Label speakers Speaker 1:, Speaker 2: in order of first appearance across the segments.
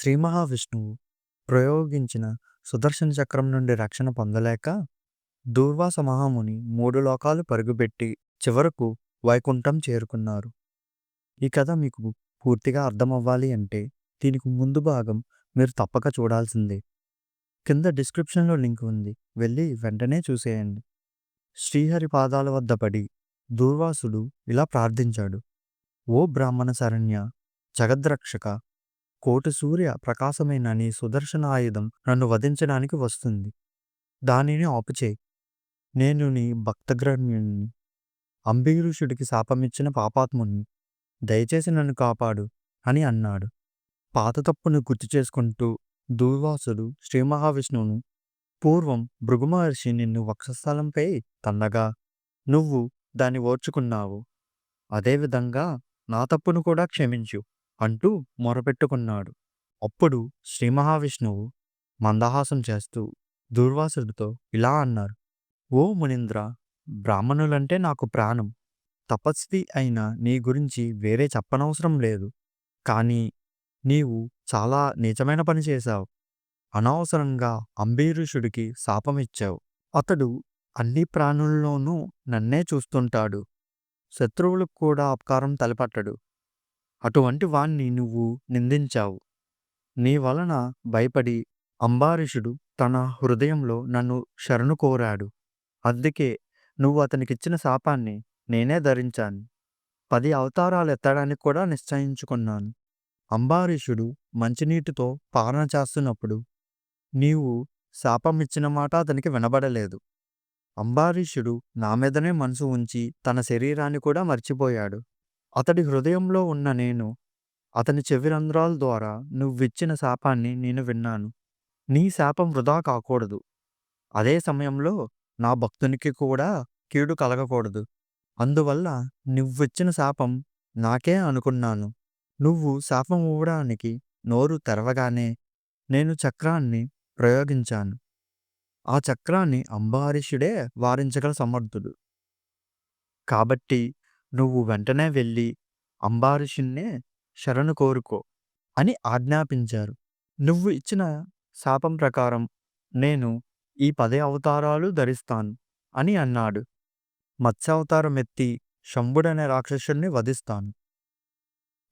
Speaker 1: శ్రీ మహావిష్ణువు ప్రయోగించిన సుదర్శన చక్రం నుండి రక్షణ పొందలేక దూర్వాస మహాముని మూడు లోకాలు పరుగుపెట్టి చివరకు వైకుంఠం చేరుకున్నారు. ఈ కథ మీకు పూర్తిగా అర్థమవ్వాలి అంటే దీనికి ముందు భాగం మీరు తప్పక చూడాల్సిందే. కింద డిస్క్రిప్షన్లో లింక్ ఉంది. వెళ్ళి వెంటనే చూసేయండి. శ్రీహరి పాదాల వద్ద పడి దూర్వాసుడు ఇలా ప్రార్థించాడు. ఓ బ్రాహ్మణ శరణ్య జగద్రక్షక కోటి సూర్య ప్రకాశమైన నీ సుదర్శన ఆయుధం నన్ను వధించడానికి వస్తుంది. దానిని ఆపుచేయి నేను నీ భక్తగ్రహ్యుణ్ణి అంబీరుషుడికి శాపమిచ్చిన పాపాత్ముని దయచేసి నన్ను కాపాడు అని అన్నాడు. పాత తప్పును గుర్తు చేసుకుంటూ దూర్వాసుడు శ్రీ మహావిష్ణువును పూర్వం భృగుమహర్షి నిన్ను వక్షస్థలంపై తన్నగా నువ్వు దాన్ని ఓర్చుకున్నావు. అదేవిధంగా నా తప్పును కూడా క్షమించు. అంటూ మొరపెట్టుకున్నాడు. అప్పుడు శ్రీ మహావిష్ణువు మందహాసం చేస్తూ దుర్వాసుడితో ఇలా అన్నారు ఓ మునింద్ర బ్రాహ్మణులంటే నాకు ప్రాణం. తపస్వి అయిన నీ గురించి వేరే చెప్పనవసరం లేదు. కానీ నీవు చాలా నిజమైన పని చేశావు. అనవసరంగా అంబీరుషుడికి శాపమిచ్చావు అతడు అన్ని ప్రాణుల్లోనూ నన్నే చూస్తుంటాడు. శత్రువులకు కూడా అపకారం తలపట్టడు. అటువంటి వాణ్ణి నువ్వు నిందించావు. నీ వలన భయపడి అంబారీషుడు తన హృదయంలో నన్ను శరణు కోరాడు. అందుకే నువ్వు అతనికిచ్చిన శాపాన్ని నేనే ధరించాను. పది అవతారాలు ఎత్తడానికి కూడా నిశ్చయించుకున్నాను. అంబారీషుడు మంచినీటితో పాలన చేస్తున్నప్పుడు నీవు శాపమిచ్చిన మాట అతనికి వినబడలేదు. అంబారీషుడు నా మీదనే మనసు ఉంచి తన శరీరాన్ని కూడా మర్చిపోయాడు. అతడి హృదయంలో ఉన్న నేను అతని చెవిరంధ్రాల ద్వారా నువ్విచ్చిన శాపాన్ని నేను విన్నాను. నీ శాపం వృధా కాకూడదు. అదే సమయంలో నా భక్తునికి కూడా కీడు కలగకూడదు. అందువల్ల నువ్విచ్చిన శాపం నాకే అనుకున్నాను. నువ్వు శాపం ఇవ్వడానికి నోరు తెరవగానే నేను చక్రాన్ని ప్రయోగించాను. ఆ చక్రాన్ని అంబారీషుడే వారించగల సమర్థుడు. కాబట్టి నువ్వు వెంటనే వెళ్ళి అంబారీషున్నే శరణు కోరుకో అని ఆజ్ఞాపించారు. నువ్వు ఇచ్చిన శాపం ప్రకారం నేను ఈ పదే అవతారాలు ధరిస్తాను అని అన్నాడు. మత్స్యావతారం ఎత్తి శంభుడనే రాక్షసుణ్ణి వధిస్తాను.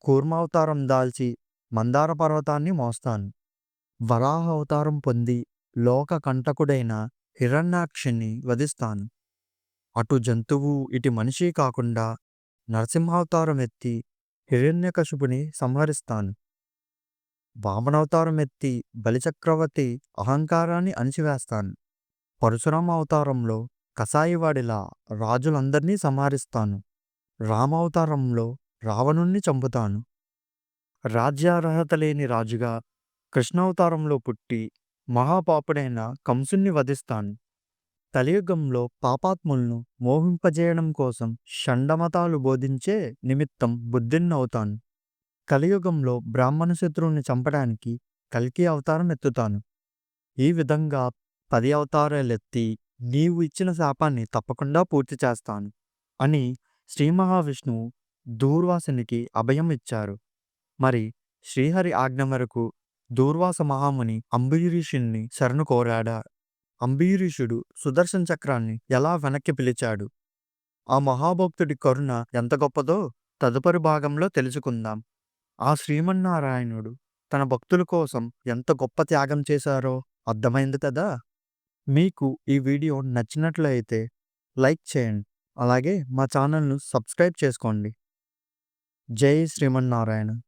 Speaker 1: కూర్మావతారం దాల్చి మందార పర్వతాన్ని మోస్తాను. వరాహ అవతారం పొంది లోక కంటకుడైన హిరణ్యాక్షిని వధిస్తాను. అటు జంతువు ఇటు మనిషి కాకుండా నరసింహావతారం ఎత్తి హిరణ్యకశుపుని సంహరిస్తాను. వామనవతారం ఎత్తి బలిచక్రవర్తి అహంకారాన్ని అణిచివేస్తాను. పరశురామ అవతారంలో కసాయివాడిలా రాజులందరినీ సంహరిస్తాను. రామావతారంలో రావణుణ్ణి చంపుతాను. రాజ్యార్హత లేని రాజుగా కృష్ణావతారంలో పుట్టి మహాపాపుడైన కంసుణ్ణి వధిస్తాను. కలియుగంలో పాపాత్ములను మోహింపజేయడం కోసం షండమతాలు బోధించే నిమిత్తం బుద్ధిన్నవుతాను. కలియుగంలో బ్రాహ్మణ శత్రువుని చంపడానికి కల్కి అవతారం ఎత్తుతాను. ఈ విధంగా పది అవతారాలెత్తి నీవు ఇచ్చిన శాపాన్ని తప్పకుండా పూర్తి చేస్తాను అని శ్రీ మహావిష్ణువు దూర్వాసునికి అభయం ఇచ్చారు. మరి శ్రీహరి ఆజ్ఞ మేరకు దూర్వాస మహాముని అంబరీషుణ్ణి శరణు కోరాడా? అంబీరీషుడు సుదర్శన చక్రాన్ని ఎలా వెనక్కి పిలిచాడు? ఆ మహాభక్తుడి కరుణ ఎంత గొప్పదో తదుపరి భాగంలో తెలుసుకుందాం. ఆ శ్రీమన్నారాయణుడు తన భక్తుల కోసం ఎంత గొప్ప త్యాగం చేశారో అర్థమైంది కదా? మీకు ఈ వీడియో నచ్చినట్లయితే లైక్ చేయండి. అలాగే మా ఛానల్ను సబ్స్క్రైబ్ చేసుకోండి. జై శ్రీమన్నారాయణ.